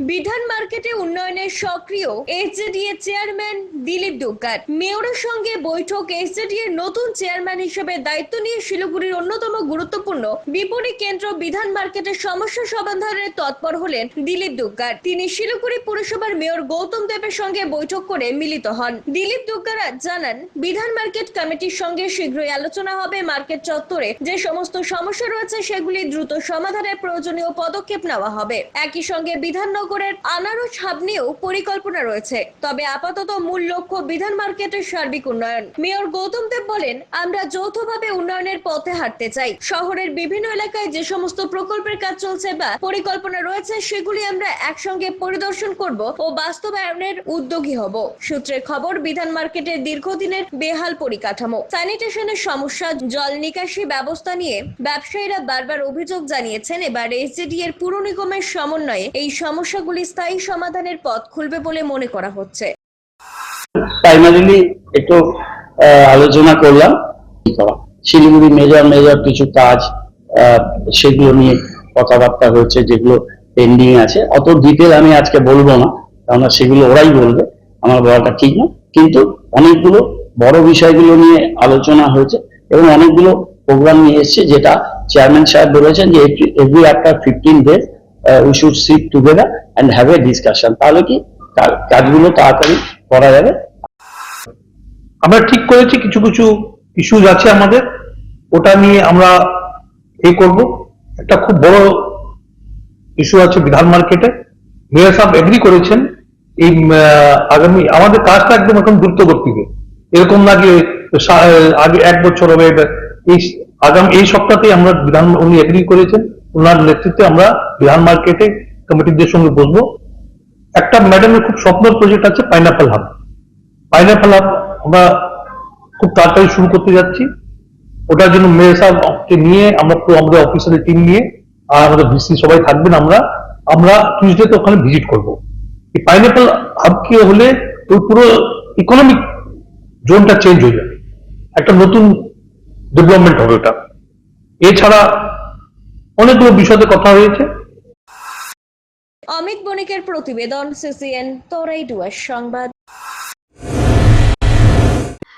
Bidhan মার্কেটে উন্নয়নের সক্রিয় এসজেডিএ চেয়ারম্যান দিলীপ দুগ্গার। মেয়রের সঙ্গে বৈঠক এসজেডি এর নতুন চেয়ারম্যান হিসেবে দায়িত্ব নিয়ে শিলিগুড়ির অন্যতম গুরুত্বপূর্ণ বিপণী কেন্দ্র বিধান মার্কেটের সমস্যা সমাধানে তৎপর হলেন দিলীপ দুগ্গার। তিনি শিলিগুড়ি পুরসভার মেয়র গৌতম দেবের সঙ্গে বৈঠক করে মিলিত হন। দিলীপ দুগ্গার জানান, বিধান মার্কেট কমিটির সঙ্গে শীঘ্রই আলোচনা হবে মার্কেট চত্বরে। যে সমস্ত সমস্যা রয়েছে সেগুলি দ্রুত সমাধানের প্রয়োজনীয় পদক্ষেপ নেওয়া হবে। একই সঙ্গে বিধাননগরের আনারস হাব নিয়েও পরিকল্পনা রয়েছে। তবে আপাতত মূল লক্ষ্য বিধান মার্কেটের সার্বিক উন্নয়ন। মেয়র গৌতম দেব বলেন, আমরা যৌথভাবে উন্নয়নের পথে হাঁটতে চাই। শহরের বিভিন্ন এলাকায় যে সমস্ত প্রকল্পের কাজ চলছে বা পরিকল্পনা রয়েছে, সেগুলি আমরা একসঙ্গে পরিদর্শন করব ও বাস্তবায়নের উদ্যোগী হব। সূত্রের খবর, বিধান মার্কেটের দীর্ঘদিনের বেহাল পরিকাঠামো, স্যানিটেশনের সমস্যা, জল নিকাশি ব্যবস্থা নিয়ে ব্যবসায়ীরা বারবার অভিযোগ জানিয়েছেন। এবার এসজেডি এর পুর নিগমের সমন্বয়ে এই সমস্যাগুলি স্থায়ী সমাধানের পথ খুলবে বলে মনে করা হচ্ছে। প্রাইমারিলি একটু আলোচনা করলাম। শিলিগুড়ি মেজর মেজর কিছু কাজ সেগুলো নিয়ে কথাবার্তা হয়েছে, যেগুলো পেন্ডিং আছে। অত ডিটেল আমি আজকে বলব না কেননা সেগুলো ওরাই বলবে, আমার বলাটা ঠিক না। কিন্তু অনেকগুলো বড় বিষয়গুলো নিয়ে আলোচনা হয়েছে এবং অনেকগুলো প্রোগ্রাম নিয়ে এসেছে, যেটা চেয়ারম্যান সাহেব বলেছেন যে every after fifteen days we should sit together and have a discussion তাহলে কি? কাজগুলো তাড়াতাড়ি করা যাবে। আমরা ঠিক করেছি, কিছু কিছু ইস্যুজ আছে আমাদের। ওটা নিয়ে আমরা এ করব। একটা খুব বড় ইস্যু আছে বিধান মার্কেটে মেয়র সাহেব এগ্রি করেছেন, এই আগামী, আমাদের কাজটা একদম এখন দ্রুত গতিতে এরকম না যে আগে এক বছর হবে এই, আগামী, এই সপ্তাহতেই আমরা বিধান, উনি এগ্রি করেছেন। ওনার নেতৃত্বে আমরা বিধান মার্কেটে কমিটিদের সঙ্গে বসবো। একটা ম্যাডামের খুব স্বপ্নের প্রজেক্ট আছে পাইনাপেল হাব পাইনাপেল হাব আমরা খুব তাড়াতাড়ি শুরু করতে যাচ্ছি। ওটার জন্য মেয়র সাহেবকে নিয়ে আমরা পুরো আমাদের অফিসারের টিম নিয়ে আর আমাদের ভিসি সবাই থাকবেন আমরা। আমরা টিউসডেতে ওখানে ভিজিট করব। এই পাইনাপেল হাব কি হলে ওই পুরো ইকোনমিক জোনটা চেঞ্জ হয়ে যাবে। একটা নতুন ডেভেলপমেন্ট হবে ওটা। এছাড়া অনেকগুলো বিষয়তে কথা হয়েছে। অমিত বণিকের প্রতিবেদন সিসিএন তোরাই ডুয়ার সংবাদ।